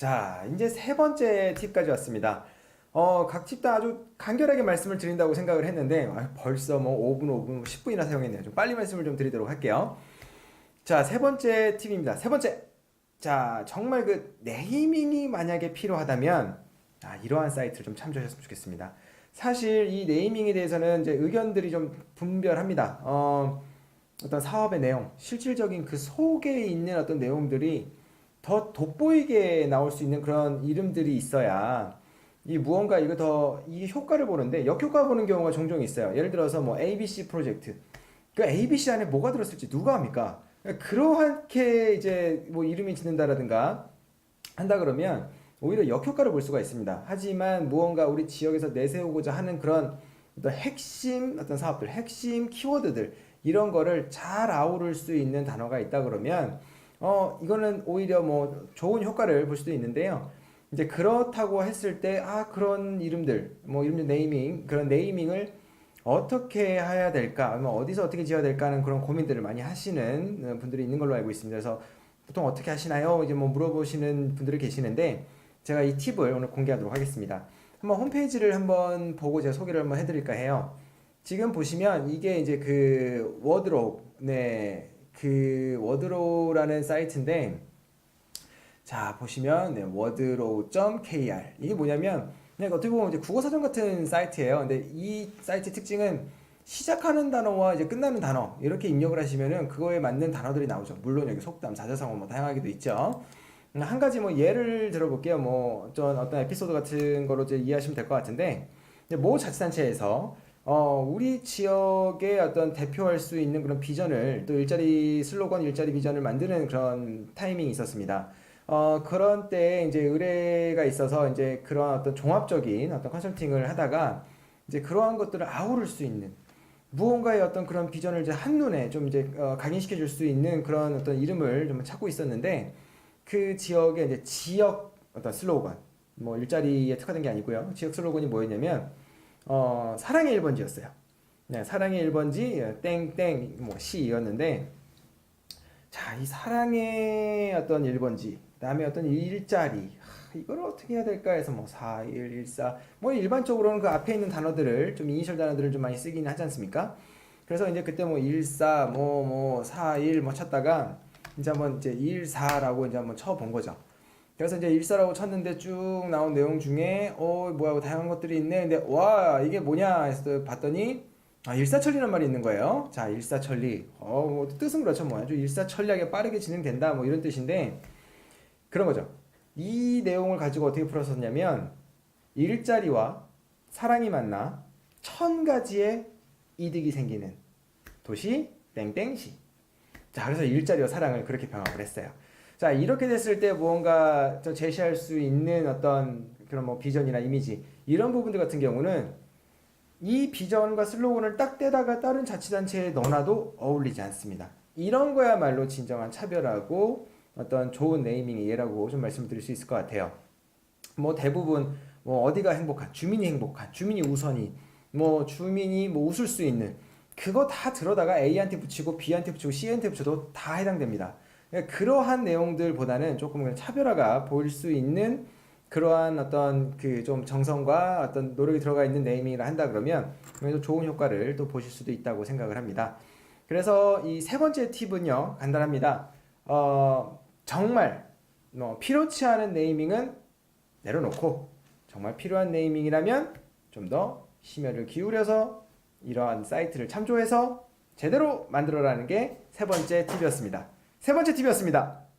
자, 이제 세 번째 팁까지 왔습니다. 어, 각 팁 다 아주 간결하게 말씀을 드린다고 생각을 했는데 아, 벌써 뭐 5분, 5분, 10분이나 사용했네요. 좀 빨리 말씀을 좀 드리도록 할게요. 자, 세 번째 팁입니다. 세 번째. 자, 정말 그 네이밍이 만약에 필요하다면 아, 이러한 사이트를 좀 참조하셨으면 좋겠습니다. 사실 이 네이밍에 대해서는 이제 의견들이 좀 분별합니다. 어, 어떤 사업의 내용, 실질적인 그 속에 있는 어떤 내용들이 더 돋보이게 나올 수 있는 그런 이름들이 있어야 이 무언가 이거 더 이 효과를 보는데 역효과 보는 경우가 종종 있어요. 예를 들어서 뭐 ABC 프로젝트. 그 ABC 안에 뭐가 들었을지 누가 합니까? 그러하게 이제 뭐 이름이 짓는다라든가 한다 그러면 오히려 역효과를 볼 수가 있습니다. 하지만 무언가 우리 지역에서 내세우고자 하는 그런 어떤 핵심 어떤 사업들, 핵심 키워드들 이런 거를 잘 아우를 수 있는 단어가 있다 그러면 어 이거는 오히려 뭐 좋은 효과를 볼 수도 있는데요. 이제 그렇다고 했을 때 아 그런 이름들 뭐 이름들 네이밍 그런 네이밍을 어떻게 해야 될까 아니면 어디서 어떻게 지어야 될까 하는 그런 고민들을 많이 하시는 어, 분들이 있는 걸로 알고 있습니다. 그래서 보통 어떻게 하시나요? 이제 뭐 물어보시는 분들이 계시는데 제가 이 팁을 오늘 공개하도록 하겠습니다. 한번 홈페이지를 한번 보고 제가 소개를 한번 해드릴까 해요. 지금 보시면 이게 이제 그 워드로 네, 그 워드로라는 사이트인데 자 보시면 네, wordrow.kr 이게 뭐냐면 그냥 어떻게 보면 이제 국어 사전 같은 사이트예요. 근데 이 사이트 특징은 시작하는 단어와 이제 끝나는 단어 이렇게 입력을 하시면은 그거에 맞는 단어들이 나오죠. 물론 여기 속담, 자자성어 뭐 다양하게도 있죠. 음, 한 가지 뭐 예를 들어볼게요. 뭐 어떤 어떤 에피소드 같은 거로 이제 이해하시면 될 것 같은데 모 자치단체에서 어 우리 지역의 어떤 대표할 수 있는 그런 비전을 또 일자리 슬로건, 일자리 비전을 만드는 그런 타이밍이 있었습니다. 어, 그런 때 이제 의뢰가 있어서 이제 그런 어떤 종합적인 어떤 컨설팅을 하다가 이제 그러한 것들을 아우를 수 있는 무언가의 어떤 그런 비전을 이제 한눈에 좀 이제 어, 각인시켜 줄 수 있는 그런 어떤 이름을 좀 찾고 있었는데 그 지역의 이제 지역 어떤 슬로건 뭐 일자리에 특화된 게 아니고요. 지역 슬로건이 뭐였냐면 어, 사랑의 1번지였어요. 네, 사랑의 1번지 땡땡 뭐 시였는데 자, 이 사랑의 어떤 1번지 그다음에 어떤 일자리 하, 이걸 어떻게 해야 될까 해서 뭐 4, 1, 1, 4, 뭐 일반적으로는 그 앞에 있는 단어들을 좀 이니셜 단어들을 좀 많이 쓰긴 하지 않습니까? 그래서 이제 그때 뭐 1, 4, 뭐, 뭐, 4, 1, 뭐 찾다가 이제 한번 이제 1, 4라고 이제 한번 쳐본 거죠. 그래서 이제 1, 4라고 쳤는데 쭉 나온 내용 중에 어, 뭐야, 다양한 것들이 있네. 근데 와, 이게 뭐냐 해서 봤더니 아, 일사천리란 말이 있는 거예요. 자, 일사천리. 어, 뭐 뜻은 그렇죠. 뭐 아주 일사천리하게 빠르게 진행된다. 뭐 이런 뜻인데 그런 거죠. 이 내용을 가지고 어떻게 풀었었냐면 일자리와 사랑이 만나 천 가지의 이득이 생기는 도시 땡땡시. 자, 그래서 일자리와 사랑을 그렇게 병합을 했어요. 자, 이렇게 됐을 때 무언가 좀 제시할 수 있는 어떤 그런 뭐 비전이나 이미지 이런 부분들 같은 경우는 이 비전과 슬로건을 딱 떼다가 다른 자치단체에 넣어놔도 어울리지 않습니다. 이런 거야말로 진정한 차별하고 어떤 좋은 네이밍의 예라고 좀 말씀드릴 수 있을 것 같아요. 뭐 대부분 뭐 어디가 행복한, 주민이 행복한, 주민이 우선이, 뭐 주민이 뭐 웃을 수 있는 그거 다 들어다가 A한테 붙이고 B한테 붙이고 C한테 붙여도 다 해당됩니다. 그러한 내용들보다는 조금 차별화가 보일 수 있는 그러한 어떤 그 좀 정성과 어떤 노력이 들어가 있는 네이밍을 한다 그러면 그래도 좋은 효과를 또 보실 수도 있다고 생각을 합니다. 그래서 이 세 번째 팁은요 간단합니다. 어, 정말 뭐 필요치 않은 네이밍은 내려놓고 정말 필요한 네이밍이라면 좀 더 심혈을 기울여서 이러한 사이트를 참조해서 제대로 만들어라는 게 세 번째 팁이었습니다. 세 번째 팁이었습니다.